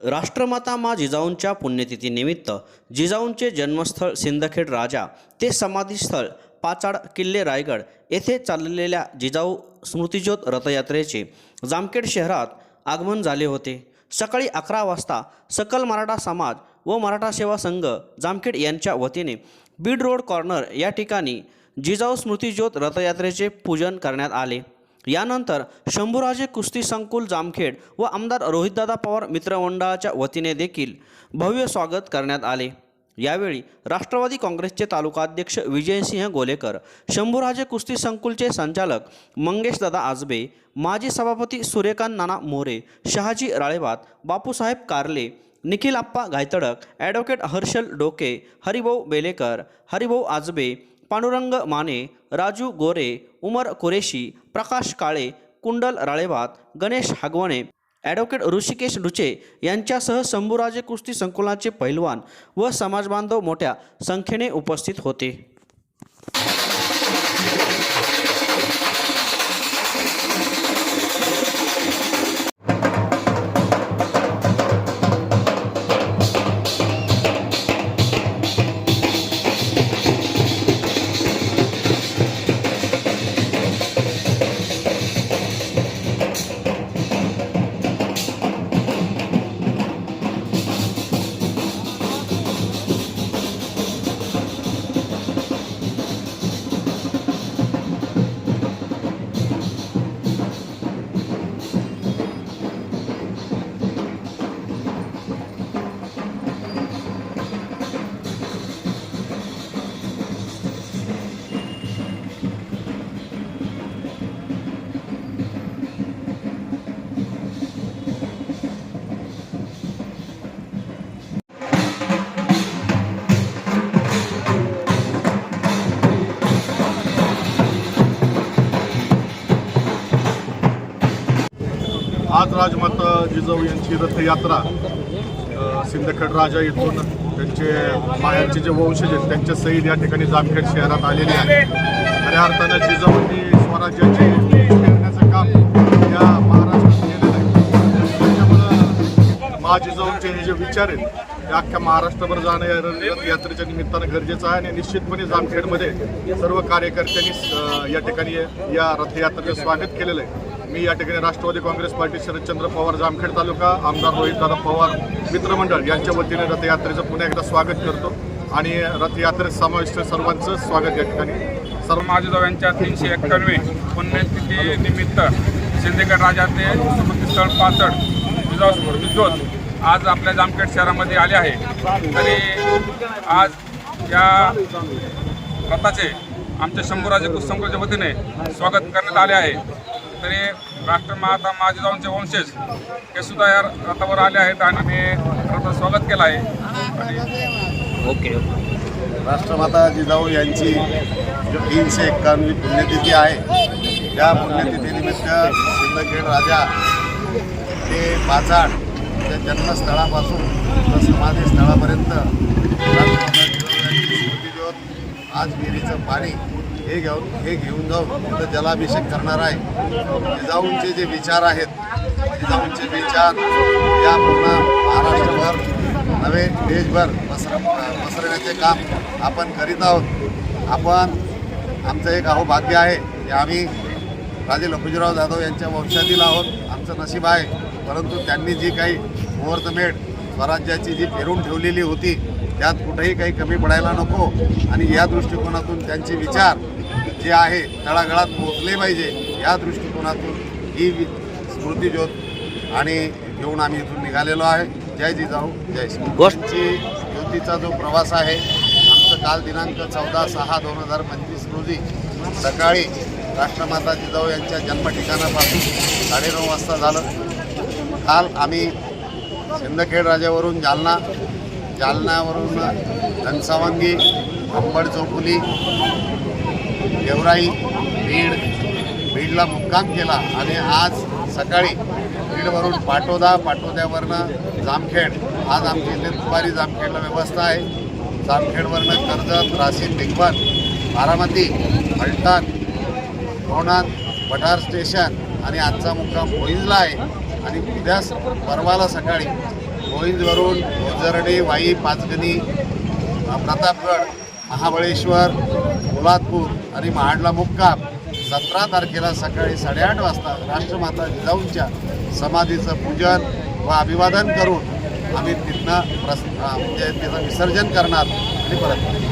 राष्ट्रमाता मा जिजाऊंच्या पुण्यतिथीनिमित्त जिजाऊंचे जन्मस्थळ सिंदखेड राजा ते समाधीस्थळ पाचाड किल्ले रायगड येथे चाललेल्या जिजाऊ स्मृतिज्योत रथयात्रेचे जामखेड शहरात आगमन झाले होते. सकाळी अकरा वाजता सकल मराठा समाज व मराठा सेवा संघ जामखेड यांच्या वतीने बीड रोड कॉर्नर या ठिकाणी जिजाऊ स्मृतिज्योत रथयात्रेचे पूजन करण्यात आले. यानंतर शंभूराजे कुस्ती संकुल जामखेड व आमदार रोहितदादा पवार मित्रमंडळाच्या वतीने देखील भव्य स्वागत करण्यात आले. यावेळी राष्ट्रवादी काँग्रेसचे तालुकाध्यक्ष विजयसिंह गोलेकर शंभूराजे कुस्ती संकुलचे संचालक मंगेशदादा आजबे माजी सभापती सूर्यकांत नाना मोरे शहाजी राळेबात बापूसाहेब कारले निखिल आप्पा गायतडक ॲडव्होकेट हर्षल डोके हरिभाऊ बेलेकर हरिभाऊ आजबे पांडुरंग माने राजू गोरे उमर कुरेशी प्रकाश काळे कुंडल राळेबात गणेश हागवणे ॲडव्होकेट ऋषिकेश डुचे यांच्यासह शंभूराजे कुस्ती संकुलाचे पैलवान व समाजबांधव मोठ्या संख्येने उपस्थित होते. आज राजमाता जिजाऊ यांची रथयात्रा सिंदखेड राजा येथून त्यांचे मायाचे जे वंशज आहेत त्यांच्या सईद या ठिकाणी जामखेड शहरात आलेले आहे खऱ्या अर्थानं जिजाऊंनी स्वराज्याचे करण्याचं काम या महाराष्ट्रात केलेलं आहे. त्याच्यामुळं मा जिजाऊंचे हे जे विचार आहेत ते अख्ख्या महाराष्ट्रभर जाणं या रथयात्रेच्या निमित्तानं गरजेचं आहे आणि निश्चितपणे जामखेडमध्ये सर्व कार्यकर्त्यांनी या ठिकाणी या रथयात्रेचं स्वागत केलेलं आहे. मी या ठिकाणी राष्ट्रवादी काँग्रेस पार्टी शरदचंद्र पवार जामखेड तालुका आमदार रोहितदादा पवार मित्रमंडळ यांच्या वतीने रथयात्रेचं पुन्हा एकदा स्वागत करतो आणि रथयात्रेत समाविष्ट सर्वांचं स्वागत या ठिकाणी. सर्व माजिदाव यांच्या तीनशे एक्क्याण्णवे पुण्यतिथी निमित्त सिंदखेड राजा ते स्मृतीस्थळ पाचड जिजाऊ आज आपल्या जामखेड शहरामध्ये आले आहे. तरी आज या रथाचे आमच्या शंभूराजे कुसंकुलच्या वतीने स्वागत करण्यात आले आहे. तरी राष्ट्रमाता माजिदावांचे वंशज हे सुद्धा या रथावर आले आहेत आणि आम्ही रथाचं स्वागत केलं आहे. ओके राष्ट्रमाता जिजाऊ यांची जो तीनशे एक्कावन्नवी पुण्यतिथी आहे त्या पुण्यतिथीनिमित्त सिंदखेड राजा ते पाचाड त्या जन्मस्थळापासून तर समाधी स्थळापर्यंत राष्ट्रमाता जिजाऊ यांची स्मृतिज्योत आज विहिरीचं पाणी हे घेऊन हे घेऊन जाऊन तिथं जलाभिषेक करणार आहे. जिजाऊंचे जे विचार आहेत जिजाऊंचे विचार या पूर्ण महाराष्ट्रभर नव्हे देशभर पसर पसरण्याचे काम आपण करीत आहोत. आपण आमचं एक अहो भाग्य आहे की आम्ही राजे लखुजीराव जाधव यांच्या वंशातील आहोत. आमचं नशीब आहे. परंतु त्यांनी जी काही मुहूर्तमेढ स्वराज्याची जी फेरून ठेवलेली होती त्यात कुठेही काही कमी पडायला नको. आणि या दृष्टिकोनातून त्यांचे विचार जे आहे तळागाळात पोहोचले पाहिजे या दृष्टिकोनातून ही स्मृतिज्योत आणि घेऊन आम्ही इथून निघालेलो आहे. जय जिजाऊ जय श्री गोष्ट- ची ज्योतीचा जो प्रवास आहे आमचं काल दिनांक चौदा सहा दोन हजार पंचवीस रोजी सकाळी राष्ट्रमाता जिजाऊ यांच्या जन्मठिकाणापासून साडेनऊ वाजता झालं. काल आम्ही सिंदखेड राजावरून जालना जालन्यावरून घनसावंगी अंबड चौफुली गेवराई बीड बीडला मुक्काम केला आणि आज सकाळी बीडवरून पाटोदा पाटोद्यावरनं जामखेड. आज आमची इथे दुपारी जामखेडला व्यवस्था आहे. जामखेडवरनं कर्जत राशीन दिग्वन बारामती फलटण भवनाथ पठार स्टेशन आणि आजचा मुक्काम भोईजला आहे. आणि उद्या स- परवाला सकाळी भोईंजवरून ओझरडे वाई पाचगणी प्रतापगड महाबळेश्वर पोलादपूर आणि महाडला मुक्काम. सतरा तारखेला सकाळी साडेआठ वाजता राष्ट्रमाता जिजाऊंच्या समाधीचं पूजन व अभिवादन करून आम्ही तिथनं प्रस म्हणजे त्याचं विसर्जन करणार आणि परत